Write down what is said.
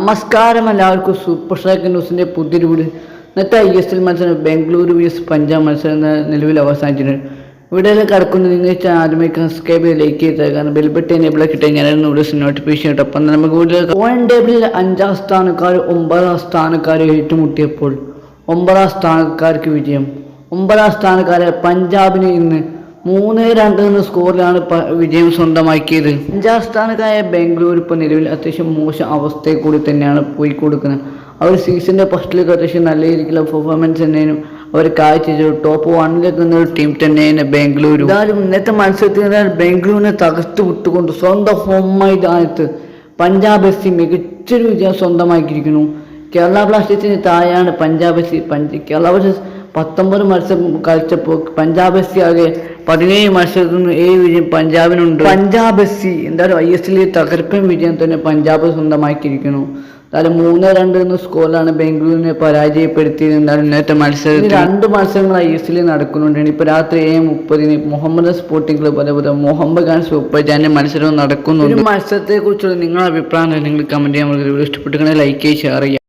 നമസ്കാരം എല്ലാവർക്കും super strike ന്യൂസിന്റെ പുതിയൊരു വീട്. ഇന്നത്തെ ഐ എസ് എൽ മത്സരം ബാംഗ്ലൂരു വി എസ് പഞ്ചാബ് മത്സരം നിലവിൽ അവസാനിച്ചിട്ടുണ്ട്. ഇവിടെ കിടക്കുന്ന. നിങ്ങൾ ആദ്യമായിട്ട് സബ്സ്ക്രൈബ് ചെയ്ത് ലൈക്ക് ചെയ്ത് കാരണം ബെൽബട്ട് എനേബിൾ കിട്ടിയ ഞാനായിരുന്നു ഇവിടെ നോട്ടിഫിക്കേഷൻ കിട്ടും അപ്പം നമുക്ക് വീഡിയോ പോയിന്റ് ടേബിളിൽ അഞ്ചാം സ്ഥാനക്കാർ ഒമ്പതാം സ്ഥാനക്കാർ ഏറ്റുമുട്ടിയപ്പോൾ ഒമ്പതാം സ്ഥാനക്കാർക്ക് വിജയം. ഒമ്പതാം സ്ഥാനക്കാരെ പഞ്ചാബിന് ഇന്ന് മൂന്ന് രണ്ട് എന്ന സ്കോറിലാണ് വിജയം സ്വന്തമാക്കിയത്. അഞ്ചാം സ്ഥാനക്കാരായ ബാംഗ്ലൂർ ഇപ്പോൾ നിലവിൽ അത്യാവശ്യം മോശം അവസ്ഥയിൽ കൂടി തന്നെയാണ് പോയി കൊടുക്കുന്നത് അവർ സീസണിന്റെ ഫസ്റ്റിലേക്ക് അത്യാവശ്യം നല്ല രീതിക്കുള്ള പെർഫോമൻസ് തന്നെയും അവർ കാഴ്ച ടോപ്പ് വണ്ണിലേക്ക് നിന്ന ഒരു ടീം തന്നെയാണ് ബാംഗ്ലൂർ എന്തായാലും ഇന്നത്തെ മത്സരത്തിൽ ബാംഗ്ലൂരിനെ തകർത്ത് വിട്ടുകൊണ്ട് സ്വന്തം ഹോം മൈതാനത്ത് പഞ്ചാബ് എഫ് സി മികച്ചൊരു വിജയം സ്വന്തമാക്കിയിരിക്കുന്നു. കേരള ബ്ലാസ്റ്റേഴ്സിന് താഴെയാണ് പഞ്ചാബ് എഫ് സി പഞ്ച് കേരള ബ്ലാസ്റ്റേഴ്സ് പത്തൊമ്പത് മത്സരം കളിച്ചപ്പോൾ പഞ്ചാബ് എഫ് സി ആകെ പതിനേഴ് മത്സരത്തിൽ നിന്ന് ഏഴ് വിജയം പഞ്ചാബിനുണ്ട്. Punjab F C. എന്തായാലും ഐ എസ് എല്ലിൽ തകർപ്പൻ വിജയം തന്നെ പഞ്ചാബ് സ്വന്തമാക്കിയിരിക്കുന്നു. എന്തായാലും മൂന്ന് രണ്ട് എന്ന സ്കോറിലാണ് ബാംഗ്ലൂരിനെ പരാജയപ്പെടുത്തിയത്. എന്തായാലും ഇന്നത്തെ മത്സരത്തിൽ രണ്ട് മത്സരങ്ങൾ ഐ എസ് എല്ലിൽ നടക്കുന്നുണ്ട്. ഇപ്പോൾ രാത്രി ഏഴ് മുപ്പതിന് മുഹമ്മദ് സ്പോർട്ടിംഗ് ക്ലബ് അതേപോലെ മുഹമ്മദ് ഖാൻ സൂപ്പർ ജാന്റെ മത്സരവും നടക്കുന്നുണ്ട്. മത്സരത്തെക്കുറിച്ചുള്ള നിങ്ങളുടെ അഭിപ്രായം നിങ്ങൾ കമന്റ് ചെയ്യാൻ വളരെ ഇഷ്ടപ്പെട്ടിട്ടുണ്ടെങ്കിൽ ലൈക്ക് ചെയ്യുക ഷെയർ ചെയ്യുക.